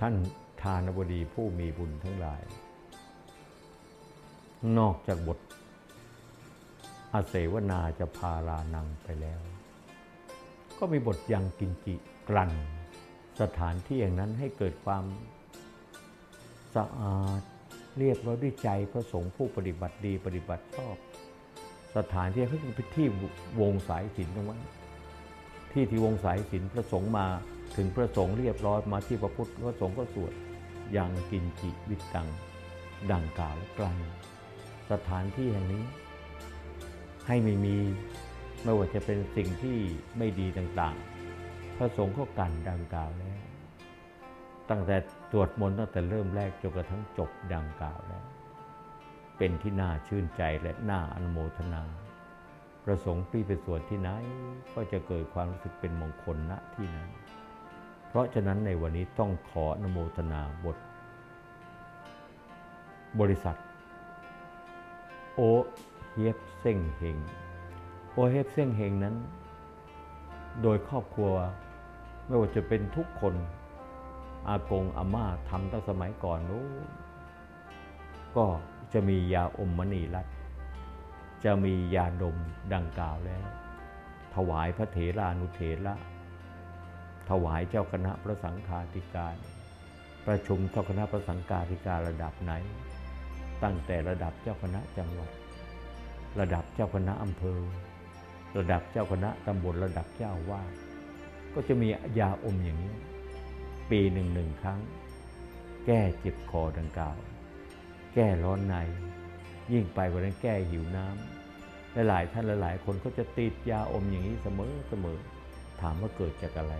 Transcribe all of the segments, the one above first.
ท่านทานบดีผู้มีบุญทั้งหลาย นอกจากบทอาเสวนาจะพารานังไปแล้ว ก็มีบทยังกินจิกลั่น สถานที่อย่างนั้นให้เกิดความสะอาดเรียบร้อยด้วยใจพระสงฆ์ผู้ปฏิบัติดีปฏิบัติชอบ สถานที่เขาเป็นที่วงสายสินตรงนั้นที่ที่วงสายสินพระสงฆ์มา ถึงพระสงฆ์เรียบร้อยมาที่พระพุทธพระสงฆ์ก็สวดยังกินจิวิตัง ดังกล่าวไกลสถานที่แห่งนี้ ให้ไม่มีไม่ว่าจะเป็นสิ่งที่ไม่ดีต่างๆ พระสงฆ์ก็กันดังกล่าวแล้ว ตั้งแต่ตรวจมนต์ตั้งแต่เริ่มแรกจนกระทั่งจบดังกล่าวแล้ว เป็นที่น่าชื่นใจและน่าอนุโมทนาประสงค์ที่ไปสวดที่ไหนก็จะเกิดความรู้สึกเป็นมงคลณที่นั้น ราะฉะนั้นในวันนี้ต้องขออนโมทนาบท บริษัท โอเฮียบเส้งเฮงโอเฮียบเส้งเฮงนั้น โดยครอบครัวไม่ว่าจะเป็นทุกคนอากงอาม่าทำตั้งสมัยก่อนนู้นก็จะมียาอมมณีรัตจะมียาดมดังกล่าวแล้ว ถวายพระเถรานุเถระ ถวายเจ้าคณะพระสังฆาธิการ ประชุมเจ้าคณะพระสังฆาธิการระดับไหน ตั้งแต่ระดับเจ้าคณะจังหวัด ระดับเจ้าคณะอำเภอ ระดับเจ้าคณะตำบลระดับเจ้าวาดก็จะมียาอมอย่างนี้ ปีหนึ่งหนึ่งครั้ง แก้เจ็บคอดังกล่าว แก้ร้อนใน ยิ่งไปกว่านั้นแก้หิวน้ำหลายๆท่านหลายๆ คนก็จะติดยาอมอย่างนี้เสมอเสมอถามว่าเกิดจากอะไร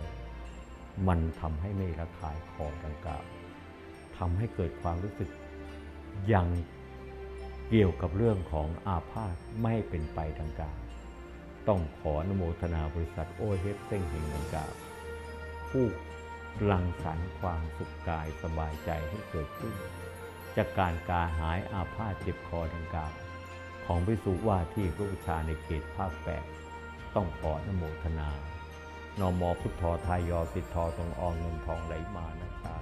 มันทำให้ไม่ระคายคอดังกล่าวทำให้เกิดความรู้สึกยังเกี่ยวกับเรื่องของอาพาธไม่เป็นไปดังกล่าวต้องขออนุโมทนาบริษัทโอเฮฟเส้งเฮงดังกล่าวผู้รังสรรค์ความสุขกายสบายใจให้เกิดขึ้น จากการกาหายอาพาธเจ็บคอดังกล่าวของพิสุว่าที่พระอุชาในเขตภาคแปดต้องขออนุโมทนา นมพุทธทายอสิทธอตรงอองเงินทองไหลมานะตา